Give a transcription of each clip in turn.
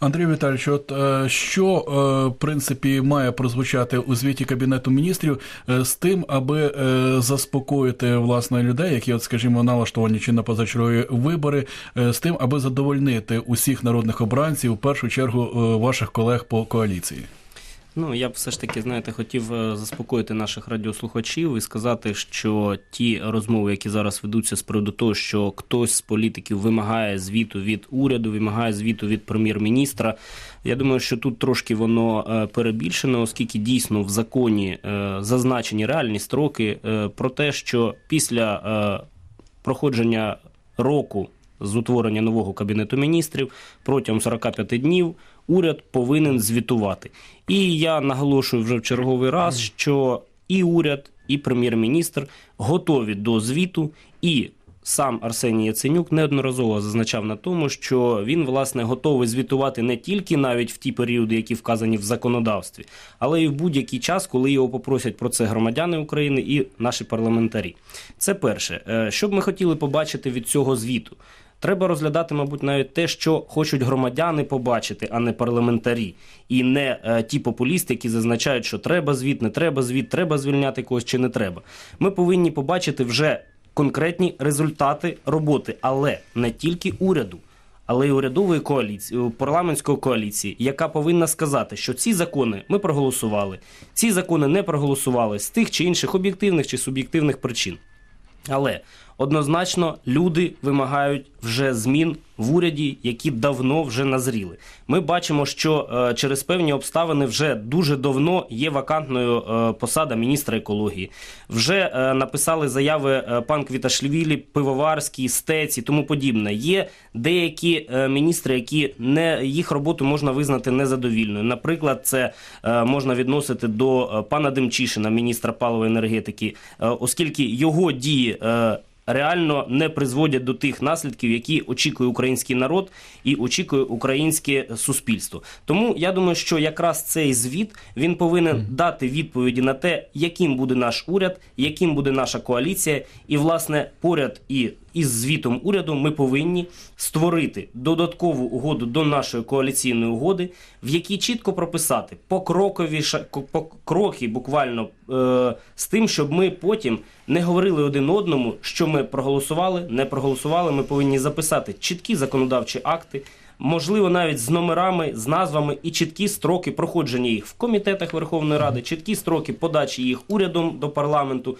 Андрій Віталійович, от е, що е, в принципі має прозвучати у звіті кабінету міністрів е, з тим, аби заспокоїти власне людей, які, от скажімо, налаштовані чи на позачергові вибори, з тим, аби задовольнити усіх народних обранців, в першу чергу ваших колег по коаліції. Ну, я б все ж таки, знаєте, хотів е, заспокоїти наших радіослухачів і сказати, що ті розмови, які зараз ведуться з приводу того, що хтось з політиків вимагає звіту від уряду, вимагає звіту від прем'єр-міністра. Я думаю, що тут трошки воно е, перебільшено, оскільки дійсно в законі е, зазначені реальні строки про те, що після проходження року з утворення нового кабінету міністрів протягом 45 днів уряд повинен звітувати. І я наголошую вже в черговий раз, що і уряд, і прем'єр-міністр готові до звіту, і сам Арсеній Яценюк неодноразово зазначав на тому, що він власне готовий звітувати не тільки навіть в ті періоди, які вказані в законодавстві, але й в будь-який час, коли його попросять про це громадяни України і наші парламентарі. Це перше, Е, що б ми хотіли побачити від цього звіту. Треба розглядати, мабуть, навіть те, що хочуть громадяни побачити, а не парламентарі, і не е, ті популісти, які зазначають, що треба звіт, не треба звіт, треба звільняти когось чи не треба. Ми повинні побачити вже конкретні результати роботи, але не тільки уряду. Але й урядової коаліції, парламентської коаліції, яка повинна сказати, що ці закони ми проголосували, ці закони не проголосували з тих чи інших об'єктивних чи суб'єктивних причин. Але однозначно люди вимагають вже змін в уряді, які давно вже назріли. Ми бачимо, що е, через певні обставини вже дуже давно є вакантною е, посада міністра екології. Вже е, написали заяви пан Квіташлівілі, Пивоварський, Стець і тому подібне. Є деякі міністри, які не їх роботу можна визнати незадовільною. Наприклад, це можна відносити до пана Демчишина, міністра паливої енергетики, оскільки його дії. Реально не призводять до тих наслідків, які очікує український народ і очікує українське суспільство. Тому я думаю, що якраз цей звіт він повинен дати відповіді на те, яким буде наш уряд, яким буде наша коаліція, і власне поряд і. Із звітом уряду ми повинні створити додаткову угоду до нашої коаліційної угоди, в якій чітко прописати покрокові ша- по- кроки, буквально е, з тим, щоб ми потім не говорили один одному, що ми проголосували, не проголосували. Ми повинні записати чіткі законодавчі акти. Можливо, навіть з номерами, з назвами і чіткі строки проходження їх в комітетах Верховної Ради, чіткі строки подачі їх урядом до парламенту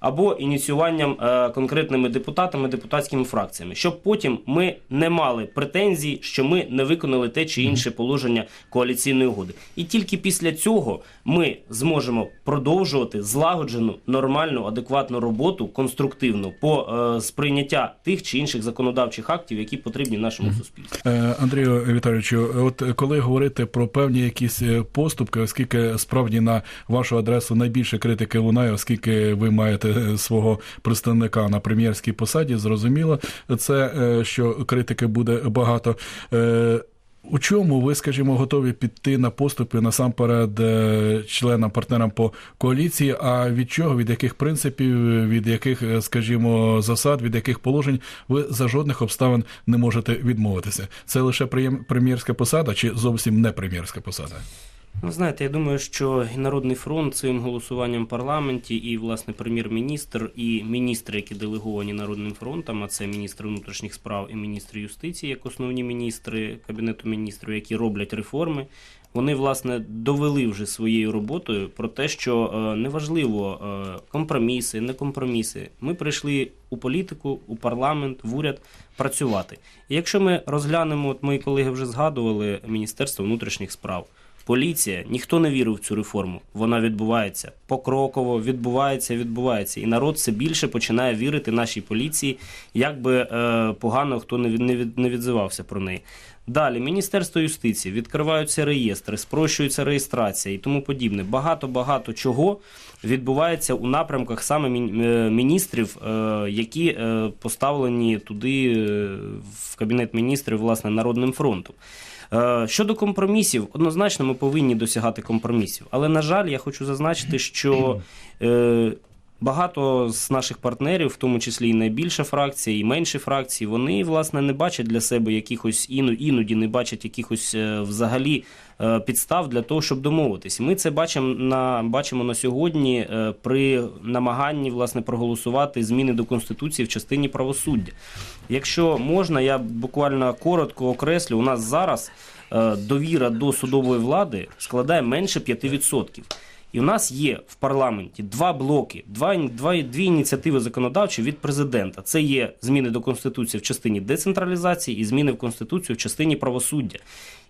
або ініціюванням е, конкретними депутатами, депутатськими фракціями, щоб потім ми не мали претензій, що ми не виконали те чи інше положення коаліційної угоди. І тільки після цього ми зможемо продовжувати злагоджену, нормальну, адекватну роботу, конструктивну по е, сприйняття тих чи інших законодавчих актів, які потрібні нашому суспільству. Е, Андрію Віталійовичу, от коли говорити про певні якісь поступки, оскільки справді на вашу адресу найбільше критики лунає, оскільки ви маєте е, свого представника на прем'єрській посаді, зрозуміло, це е, що критики буде багато. Е, У чому ви, скажімо, готові піти на поступи насамперед е, членам, партнерам по коаліції? А від чого, від яких принципів, від яких, скажімо, засад, від яких положень ви за жодних обставин не можете відмовитися? Це лише прем'єрська посада чи зовсім не прем'єрська посада? Ну, знаєте, я думаю, що Народний фронт своїм голосуванням в парламенті, і власне прем'єр-міністр, і міністри, які делеговані Народним фронтом, а це міністр внутрішніх справ і міністр юстиції, як основні міністри кабінету міністрів, які роблять реформи. Вони власне довели вже своєю роботою про те, що е, неважливо е, компроміси, не компроміси. Ми прийшли у політику, у парламент, в уряд працювати. І якщо ми розглянемо, от мої колеги вже згадували Міністерство внутрішніх справ. Поліція, ніхто не вірив в цю реформу. Вона відбувається покроково, відбувається, відбувається. І народ все більше починає вірити нашій поліції, як би е, погано хто не, від, не, від, не відзивався про неї. Далі, Міністерство юстиції, відкриваються реєстри, спрощується реєстрація і тому подібне. Багато-багато чого відбувається у напрямках саме е, міністрів, е, які е, поставлені туди в кабінет міністрів власне Народним фронтом. Е, Щодо компромісів, однозначно ми повинні досягати компромісів. Але, на жаль, я хочу зазначити, що е, багато з наших партнерів, в тому числі і найбільша фракція, і менші фракції, вони власне не бачать для себе якихось іноді не бачать якихось е, взагалі е, підстав для того, щоб домовитись. Ми це бачимо на бачимо на сьогодні е, при намаганні власне проголосувати зміни до конституції в частині правосуддя. Якщо можна, я буквально коротко окреслю, у нас зараз довіра до судової влади складає менше 5%. І у нас є в парламенті два блоки, два, два, дві ініціативи законодавчі від президента. Це є зміни до конституції в частині децентралізації і зміни в конституцію в частині правосуддя.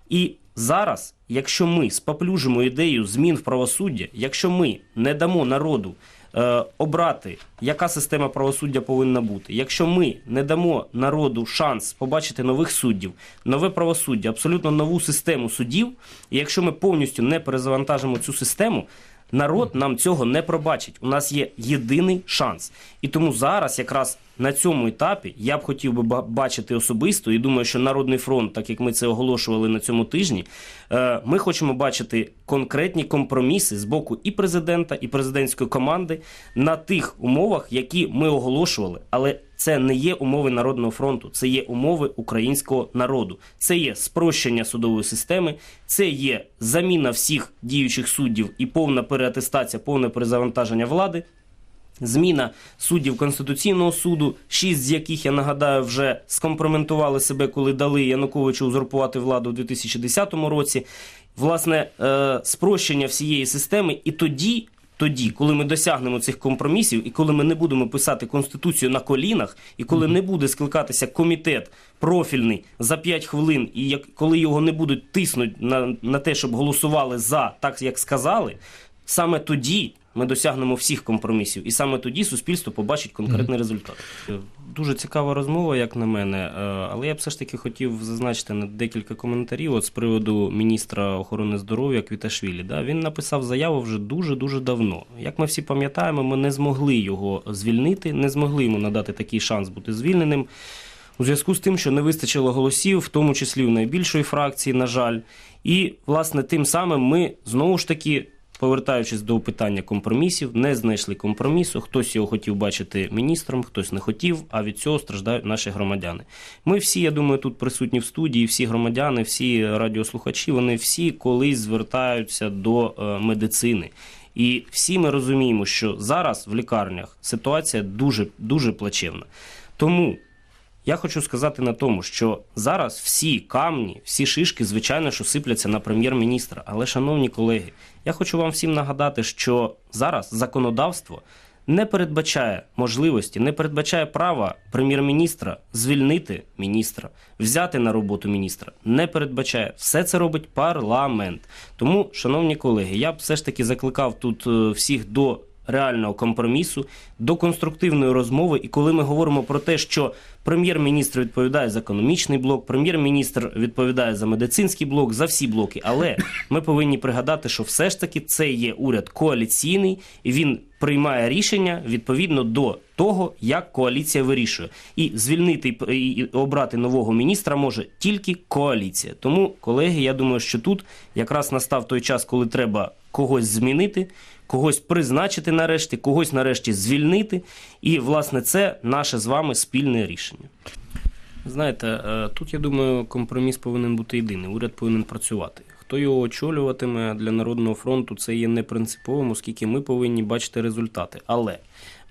І зараз, якщо ми споплюжимо ідею змін в правосуддя, якщо ми не дамо народу е, обрати, яка система правосуддя повинна бути, якщо ми не дамо народу шанс побачити нових суддів, нове правосуддя, абсолютно нову систему судів, і якщо ми повністю не перезавантажимо цю систему. Народ нам цього не пробачить. У нас є єдиний шанс. І тому зараз, якраз на цьому етапі, я б хотів би ба- бачити особисто, і думаю, що Народний фронт, так як ми це оголошували на цьому тижні, е, ми хочемо бачити конкретні компроміси з боку і президента, і президентської команди на тих умовах, які ми оголошували. Але це не є умови Народного фронту, це є умови українського народу. Це є спрощення судової системи, це є заміна всіх діючих суддів і повна переатестація, повне перезавантаження влади. Зміна суддів Конституційного суду, шість з яких, я нагадаю, вже скомпроментували себе, коли дали Януковичу узурпувати владу у 2010 році. Власне, е, спрощення всієї системи, і тоді, тоді, коли ми досягнемо цих компромісів, і коли ми не будемо писати конституцію на колінах, і коли не буде скликатися комітет профільний за 5 хвилин, і як коли його не будуть тиснути на, на те, щоб голосували за, так як сказали, саме тоді ми досягнемо всіх компромісів, і саме тоді суспільство побачить конкретний результат. Е, Дуже цікава розмова, як на мене. е, Але я б все ж таки хотів зазначити на декілька коментарів от з приводу міністра охорони здоров'я Квіташвілі. Да? Він написав заяву вже дуже дуже давно. Як ми всі пам'ятаємо, ми не змогли його звільнити, не змогли йому надати такий шанс бути звільненим. У зв'язку з тим, що не вистачило голосів, в тому числі у найбільшої фракції, на жаль. І, власне, тим самим ми знову ж таки, повертаючись до питання компромісів, не знайшли компромісу. Хтось його хотів бачити міністром, хтось не хотів, а від цього страждають наші громадяни. Ми всі, я думаю, тут присутні в студії, всі громадяни, всі радіослухачі, вони всі колись звертаються до е, медицини. І всі ми розуміємо, що зараз в лікарнях ситуація дуже дуже плачевна. Тому я хочу сказати на тому, що зараз всі камні, всі шишки, звичайно, що сипляться на прем'єр-міністра. Але, шановні колеги, я хочу вам всім нагадати, що зараз законодавство не передбачає можливості, не передбачає права прем'єр-міністра звільнити міністра, взяти на роботу міністра. Не передбачає. Все це робить парламент. Тому, шановні колеги, я б все ж таки закликав тут е, всіх до реального компромісу, до конструктивної розмови. І коли ми говоримо про те, що прем'єр-міністр відповідає за економічний блок, прем'єр-міністр відповідає за медицинський блок, за всі блоки. Але ми повинні пригадати, що все ж таки це є уряд коаліційний, і він приймає рішення відповідно до того, як коаліція вирішує. І звільнити і обрати нового міністра може тільки коаліція. Тому, колеги, я думаю, що тут якраз настав той час, коли треба когось змінити, когось призначити нарешті, когось нарешті звільнити. І, власне, це наше з вами спільне рішення. Знаєте, е, тут я думаю, компроміс повинен бути єдиний. Уряд повинен працювати. Хто його очолюватиме для народного фронту, це є не принциповим, оскільки ми повинні бачити результати. Але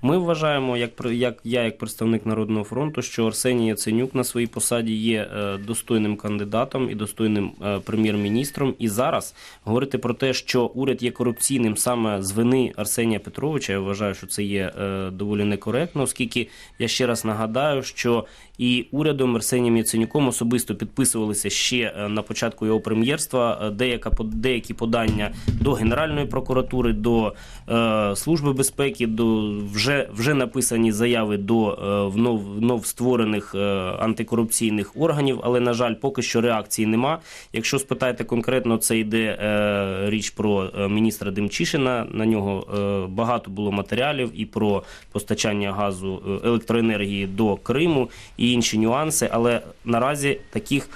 ми вважаємо, як як я, як представник народного фронту, що Арсеній Яценюк на своїй посаді є е, достойним кандидатом і достойним е, прем'єр-міністром. І зараз говорити про те, що уряд є корупційним саме з вини Арсенія Петровича, я вважаю, що це є е, доволі некоректно, оскільки я ще раз нагадаю, що і урядом Арсенієм Яценюком особисто підписувалися ще на початку його прем'єрства деяка деякі подання до Генеральної прокуратури, до е, Служби безпеки, до вже вже, вже написані заяви до е, внов, створених е, антикорупційних органів, але на жаль, поки що реакції нема. Якщо спитаєте конкретно, це йде е, річ про міністра Демчишина. На нього багато було матеріалів і про постачання газу електроенергії до Криму і інші нюанси. Але наразі таких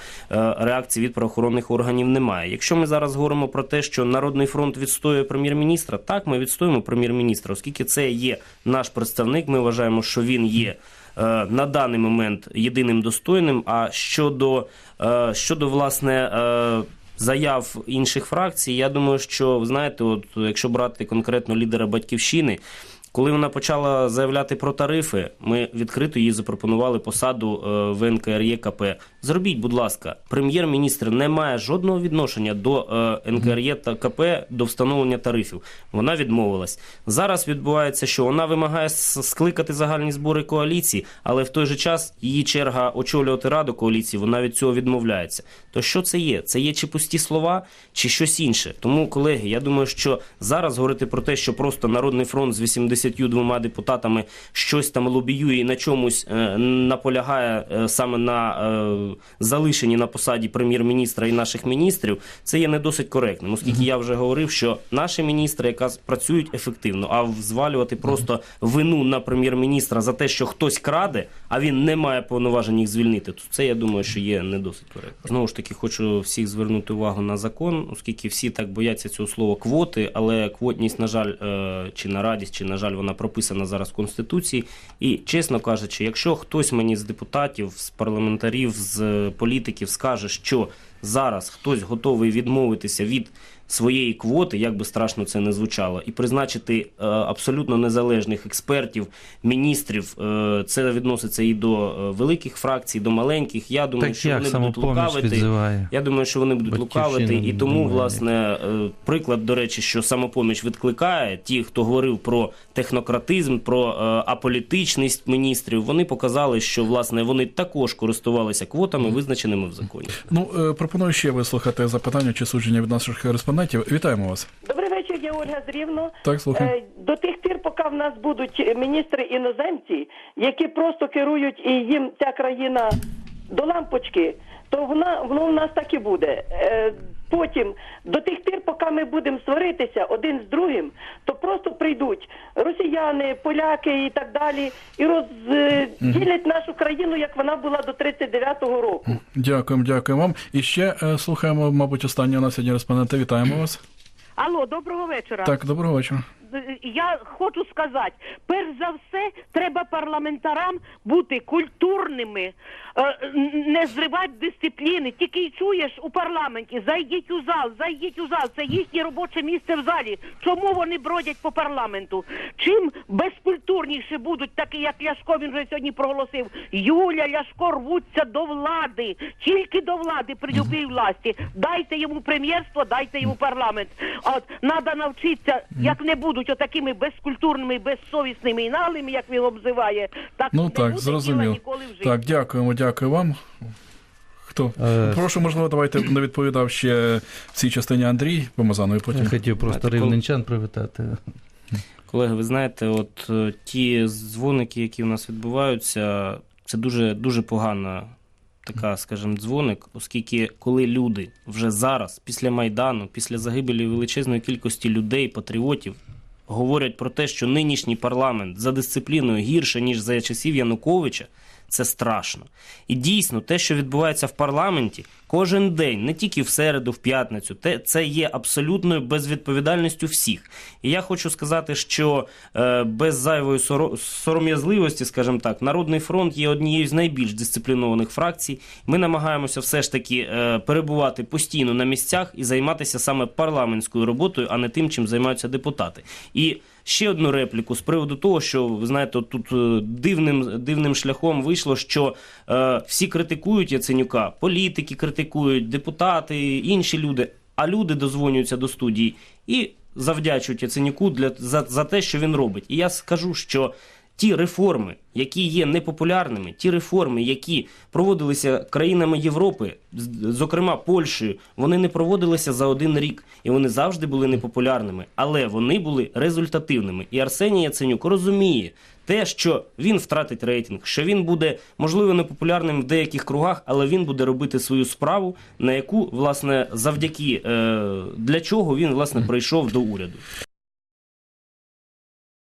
реакцій від правоохоронних органів немає. Якщо ми зараз говоримо про те, що Народний фронт відстоює прем'єр-міністра, так ми відстоюємо прем'єр-міністра, оскільки це є наш представник. Ми вважаємо, що він є. е, На даний момент єдиним достойним. А щодо, е, щодо власне е, заяв інших фракцій, я думаю, що знаєте, от якщо брати конкретно лідера батьківщини, коли вона почала заявляти про тарифи, ми відкрито їй запропонували посаду в НКРЄКП. Зробіть, будь ласка, прем'єр-міністр не має жодного відношення до е, НКРЄ та КП до встановлення тарифів. Вона відмовилась. Зараз відбувається, що вона вимагає скликати загальні збори коаліції, але в той же час її черга очолювати раду коаліції. Вона від цього відмовляється. То що це є? Це є чи пусті слова, чи щось інше? Тому, колеги, я думаю, що зараз говорити про те, що просто Народний фронт з 82 депутатами щось там лобіює і на чомусь е, наполягає е, саме на е, залишенні на посаді прем'єр-міністра і наших міністрів, це є не досить коректним, оскільки я вже говорив, що наші міністри якраз працюють ефективно, а звалювати просто вину на прем'єр-міністра за те, що хтось краде, а він не має повноважень їх звільнити, то це я думаю, що є не досить коректно. Знову ж таки, хочу всіх звернути увагу на закон, оскільки всі так бояться цього слова квоти, але квотність, на жаль, е, чи на радість, чи на жаль, вона прописана зараз в конституції. І чесно кажучи, якщо хтось мені з депутатів, з парламентарів, з е, політиків скаже, що зараз хтось готовий відмовитися від своєї квоти, як би страшно це не звучало, і призначити е, абсолютно незалежних експертів, міністрів. Е, це відноситься і до е, великих фракцій, до маленьких. Я думаю, Так що як вони будуть лукавити. відзиває? Я думаю, що вони будуть Батьківщина лукавити, і тому, думає. власне, е, приклад, до речі, що самопоміч відкликає ті, хто говорив про технократизм, про е, аполітичність міністрів. Вони показали, що власне вони також користувалися квотами, визначеними в законі. Ну, е, пропоную ще вислухати запитання чи судження від наших кореспондентів. Вітаємо вас. Добрий вечір, я Ольга з Рівно. Так, слухаю. Е, До тих пір, поки в нас будуть міністри іноземці, які просто керують і їм ця країна до лампочки, то вона воно в нас так і буде. Потім, до тих пір, поки ми будемо сваритися один з другим, то просто прийдуть росіяни, поляки і так далі, і розділять нашу країну, як вона була до 39-го року. Дякуємо, дякуємо вам. І ще е, слухаємо, мабуть, останнього на сьогодні респондента. Вітаємо вас. Алло, доброго вечора. Так, доброго вечора. Я хочу сказати, за все, треба парламентарам бути культурними, е, не зривати дисципліни. Тільки й чуєш у парламенті, зайдіть у зал, зайдіть у зал. Це їхнє робоче місце в залі. Чому вони бродять по парламенту? Чим безкультурніше будуть, такі як Ляшко, він вже сьогодні проголосив. Юля, Ляшко рвуться до влади, тільки до влади при любій власті. Дайте йому прем'єрство, дайте йому парламент. От треба навчитися, як не будуть отакими безкультурними, безсовісними і наглими, як він обзиває, так Ну не так, буде зрозуміло. діла ніколи в житті. Так, дякуємо, дякую вам. Хто? Е, Прошу, можливо, давайте не відповідав ще в цій частині Андрій Помазанов, і Я потім. хотів просто Знаєте, рівненчан привітати. Колеги, ви знаєте, от е, ті дзвоники, які у нас відбуваються, це дуже дуже погана така, скажімо, дзвоник, оскільки коли люди вже зараз, після майдану, після загибелі величезної кількості людей, патріотів, говорять про те, що нинішній парламент за дисципліною гірше ніж за часів Януковича. Це страшно. І дійсно, те, що відбувається в парламенті, кожен день, не тільки в середу, в п'ятницю, те, це є абсолютною безвідповідальністю всіх. І я хочу сказати, що е, без зайвої соро- сором'язливості, скажімо так, Народний фронт є однією з найбільш дисциплінованих фракцій. Ми намагаємося все ж таки е, перебувати постійно на місцях і займатися саме парламентською роботою, а не тим, чим займаються депутати. І ще одну репліку з приводу того, що ви знаєте, тут е, дивним, дивним шляхом вийшло, що е, всі критикують Яценюка, політики критикують, депутати, інші люди, а люди дозвонюються до студії і завдячують Яценюку для за, за те, що він робить. І я скажу, що ті реформи, які є непопулярними, ті реформи, які проводилися країнами Європи, зокрема Польщею, вони не проводилися за один рік, і вони завжди були непопулярними, але вони були результативними. І Арсеній Яценюк розуміє те, що він втратить рейтинг, що він буде можливо непопулярним в деяких кругах, але він буде робити свою справу, на яку власне завдяки е, для чого він власне прийшов до уряду.